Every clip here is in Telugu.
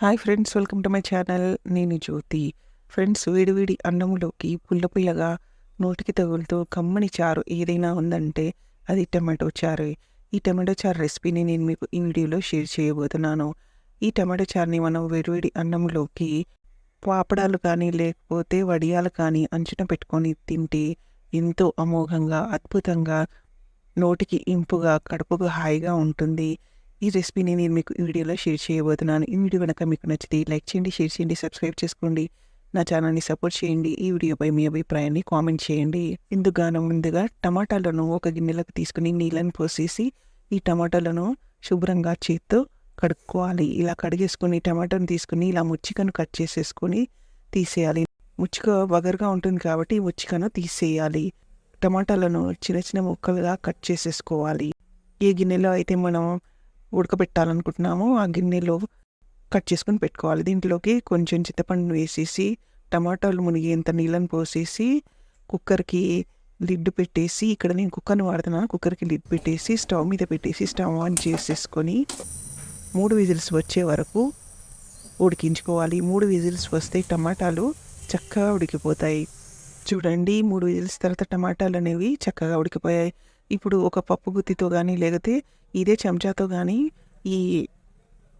Hi friends welcome to my channel నేను జ్యోతి. ఫ్రెండ్స్ వేడివేడి అన్నంలోకి పుల్ల పుల్లగా నోటికి తగులుతూ కమ్మని చారు ఏదైనా ఉందంటే అది టమాటో చారు. ఈ టమాటో చారు రెసిపీని నేను మీకు ఈ వీడియోలో షేర్ చేయబోతున్నాను. ఈ టమాటో చారుని మనం వేడివేడి అన్నంలోకి పాపడాలు కానీ లేకపోతే వడియాలు కానీ అంచున పెట్టుకొని తింటే ఎంతో అమోఘంగా అద్భుతంగా నోటికి ఇంపుగా కడుపుకు హాయిగా ఉంటుంది. ఈ రెసిపీని నేను మీకు ఈ వీడియోలో షేర్ చేయబోతున్నాను. ఈ వీడియో కనుక మీకు నచ్చితే లైక్ చేయండి షేర్ చేయండి సబ్స్క్రైబ్ చేసుకోండి. నా ఛానల్ని సపోర్ట్ చేయండి. ఈ వీడియోపై మీ అభిప్రాయాన్ని కామెంట్ చేయండి. ఇందుగాను ముందుగా టమాటాలను ఒక గిన్నెలకు తీసుకుని నీళ్ళని పోసేసి ఈ టమాటాలను శుభ్రంగా చేత్తో కడుక్కోవాలి. ఇలా కడిగేసుకొని టమాటాను తీసుకుని ఇలా ముచ్చికను కట్ చేసేసుకొని తీసేయాలి. ముచ్చిక వగరుగా ఉంటుంది కాబట్టి ముచ్చికను తీసేయాలి. టమాటాలను చిన్న చిన్న ముక్కలుగా కట్ చేసేసుకోవాలి. ఏ గిన్నెలో అయితే మనం ఉడకబెట్టాలనుకుంటున్నామో ఆ గిన్నెలో కట్ చేసుకొని పెట్టుకోవాలి. దీంట్లోకి కొంచెం చింతపండు వేసేసి టమాటాలు మునిగేంత నీళ్ళని పోసేసి కుక్కర్కి లిడ్ పెట్టేసి ఇక్కడ నేను కుక్కర్ని వాడుతున్నాను. కుక్కర్కి లిడ్ పెట్టేసి స్టవ్ మీద పెట్టేసి స్టవ్ ఆన్ చేసేసుకొని మూడు విజిల్స్ వచ్చే వరకు ఉడికించుకోవాలి. మూడు విజిల్స్ వస్తే టమాటాలు చక్కగా ఉడికిపోతాయి. చూడండి మూడు విజిల్స్ తర్వాత టమాటాలు అనేవి చక్కగా ఉడికిపోయాయి. ఇప్పుడు ఒక పప్పు గుత్తితో కానీ లేకపోతే ఇదే చెంచాతో కానీ ఈ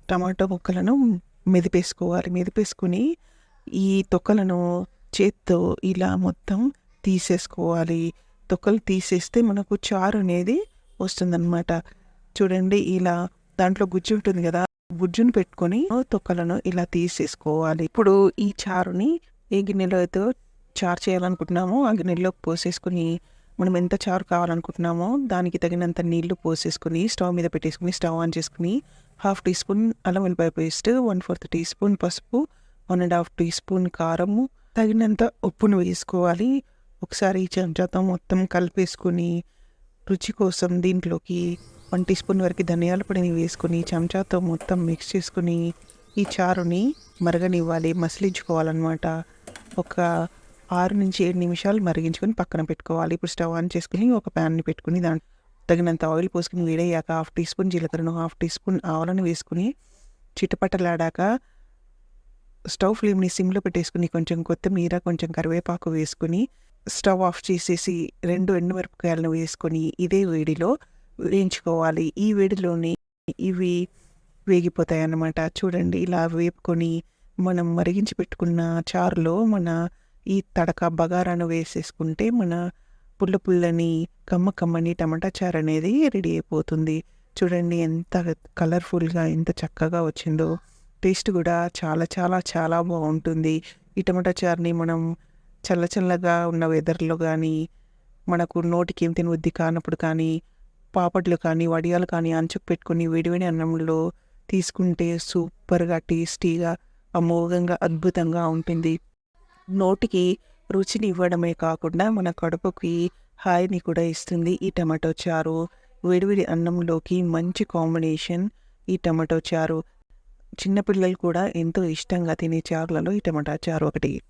టమాటో ముక్కలను మెదిపేసుకోవాలి. మెదిపేసుకుని ఈ తొక్కలను చేత్తో ఇలా మొత్తం తీసేసుకోవాలి. తొక్కలు తీసేస్తే మనకు చారు అనేది వస్తుందన్నమాట. చూడండి ఇలా దాంట్లో గుజ్జు ఉంటుంది కదా గుజ్జును పెట్టుకొని తొక్కలను ఇలా తీసేసుకోవాలి. ఇప్పుడు ఈ చారుని ఏ గిన్నెలో అయితే చారు చేయాలనుకుంటున్నామో ఆ గిన్నెలో పోసేసుకుని మనం ఎంత చారు కావాలనుకుంటున్నామో దానికి తగినంత నీళ్ళు పోసేసుకుని స్టవ్ మీద పెట్టేసుకుని స్టవ్ ఆన్ చేసుకుని హాఫ్ టీ స్పూన్ అల్లం వెల్లిపాయ paste one fourth teaspoon పసుపు one and half teaspoon కారము తగినంత ఉప్పును వేసుకోవాలి. ఒకసారి చెంచాతో మొత్తం కలిపేసుకుని రుచి కోసం దీంట్లోకి వన్ టీ స్పూన్ వరకు ధనియాల పొడిని వేసుకుని చెంచాతో మొత్తం మిక్స్ చేసుకుని ఈ చారుని మరగనివ్వాలి మసిలించుకోవాలన్నమాట. ఒక ఆరు నుంచి ఏడు నిమిషాలు మరిగించుకొని పక్కన పెట్టుకోవాలి. ఇప్పుడు స్టవ్ ఆన్ చేసుకుని ఒక ప్యాన్ని పెట్టుకుని దాని తగినంత ఆయిల్ పోసుకుని వేడయ్యాక హాఫ్ టీ స్పూన్ జీలకర్రను హాఫ్ టీ స్పూన్ ఆవలను వేసుకుని చిటపటలాడాక స్టవ్ ఫ్లేమ్ని సిమ్లో పెట్టేసుకుని కొంచెం కొత్తిమీర కొంచెం కరివేపాకు వేసుకుని స్టవ్ ఆఫ్ చేసేసి రెండు ఎండుమిరపకాయలను వేసుకొని ఇదే వేడిలో వేయించుకోవాలి. ఈ వేడిలోని ఇవి వేగిపోతాయి అన్నమాట చూడండి ఇలా వేపుకొని మనం మరిగించి పెట్టుకున్న చారులో మన ఈ తడక బగారాను వేసేసుకుంటే మన పుల్ల పుల్లని కమ్మ కమ్మని టమాటా చారు అనేది రెడీ అయిపోతుంది. చూడండి ఎంత కలర్ఫుల్గా ఎంత చక్కగా వచ్చిందో. టేస్ట్ కూడా చాలా చాలా చాలా బాగుంటుంది. ఈ టమాటా చారుని మనం చల్ల చల్లగా ఉన్న వెదర్లో కానీ మనకు నోటికి ఏం తినవద్ది కానప్పుడు కానీ పాపడ్లు కానీ వడియాలు కానీ అంచుకు పెట్టుకుని వేడివేడి అన్నంలో తీసుకుంటే సూపర్గా టేస్టీగా అమోఘంగా అద్భుతంగా ఉంటుంది. నోటికి రుచిని ఇవ్వడమే కాకుండా మన కడుపుకి హాయిని కూడా ఇస్తుంది ఈ టమాటో చారు. వేడివేడి అన్నంలోకి మంచి కాంబినేషన్ ఈ టమాటో చారు. చిన్నపిల్లలు కూడా ఎంతో ఇష్టంగా తినే చారులలో ఈ టమాటా చారు ఒకటి.